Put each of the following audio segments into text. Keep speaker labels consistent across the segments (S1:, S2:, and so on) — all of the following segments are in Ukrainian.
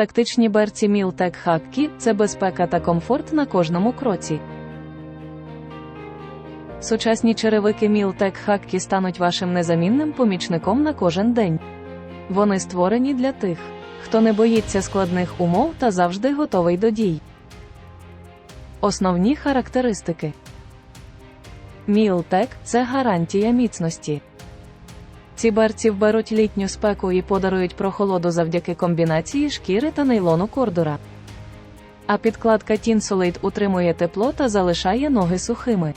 S1: Тактичні берці Мілтек Хаккі це безпека та комфорт на кожному кроці. Сучасні черевики Мілтек Хаккі стануть вашим незамінним помічником на кожен день. Вони створені для тих, хто не боїться складних умов та завжди готовий до дій. Основні характеристики Мілтек це гарантія міцності. Ці берці вберуть літню спеку і подарують прохолоду завдяки комбінації шкіри та нейлону кордура. А підкладка Тінсолейт утримує тепло та залишає ноги сухими.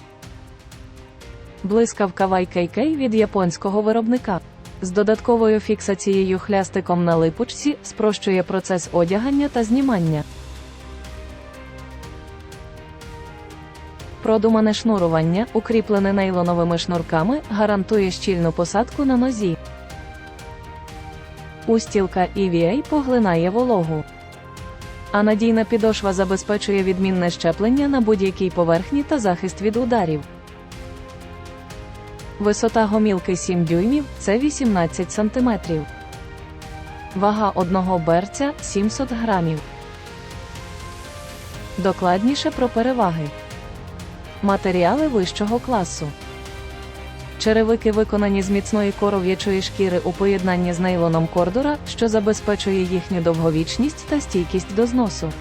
S1: Блискавка YKK від японського виробника. З додатковою фіксацією хлястиком на липучці спрощує процес одягання та знімання. Продумане шнурування, укріплене нейлоновими шнурками, гарантує щільну посадку на нозі. Устілка EVA поглинає вологу. А надійна підошва забезпечує відмінне щеплення на будь-якій поверхні та захист від ударів. Висота гомілки 7 дюймів це 18 см. Вага одного берця 700 грамів. Докладніше про переваги. Матеріали вищого класу. Черевики виконані з міцної коров'ячої шкіри у поєднанні з нейлоном кордура, що забезпечує їхню довговічність та стійкість до зносу.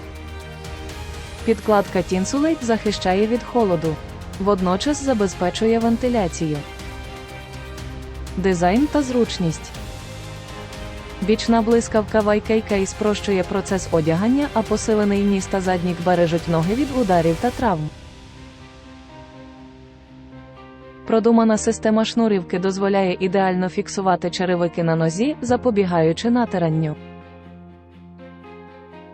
S1: Підкладка Tinsulate захищає від холоду, водночас забезпечує вентиляцію. Дизайн та зручність. Бічна блискавка YKK спрощує процес одягання, а посилений ніс та заднік бережуть ноги від ударів та травм. Продумана система шнурівки дозволяє ідеально фіксувати черевики на нозі, запобігаючи натиранню.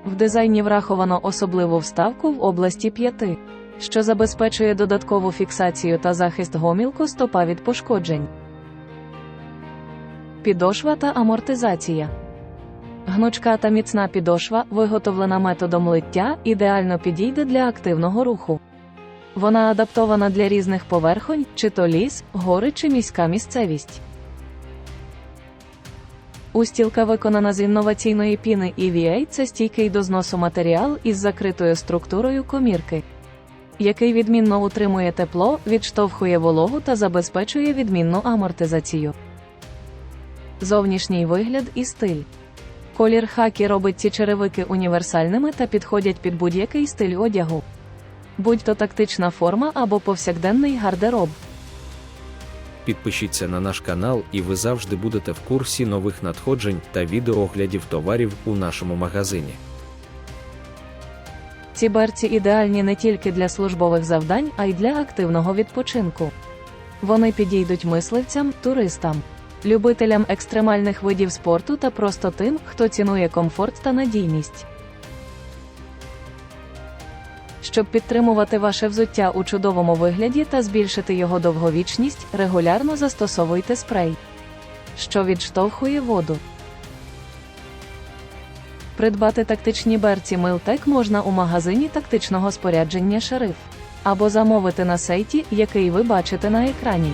S1: В дизайні враховано особливу вставку в області п'яти, що забезпечує додаткову фіксацію та захист гомілку стопа від пошкоджень. Підошва та амортизація. Гнучка та міцна підошва, виготовлена методом лиття, ідеально підійде для активного руху. Вона адаптована для різних поверхонь, чи то ліс, гори чи міська місцевість. Устілка виконана з інноваційної піни EVA – це стійкий до зносу матеріал із закритою структурою комірки, який відмінно утримує тепло, відштовхує вологу та забезпечує відмінну амортизацію. Зовнішній вигляд і стиль. Колір хакі робить ці черевики універсальними та підходять під будь-який стиль одягу. Будь то тактична форма або повсякденний гардероб.
S2: Підпишіться на наш канал, і ви завжди будете в курсі нових надходжень та відеооглядів товарів у нашому магазині.
S1: Ці берці ідеальні не тільки для службових завдань, а й для активного відпочинку. Вони підійдуть мисливцям, туристам, любителям екстремальних видів спорту та просто тим, хто цінує комфорт та надійність. Щоб підтримувати ваше взуття у чудовому вигляді та збільшити його довговічність, регулярно застосовуйте спрей, що відштовхує воду. Придбати тактичні берці Милтек можна у магазині тактичного спорядження Шериф або замовити на сайті, який ви бачите на екрані.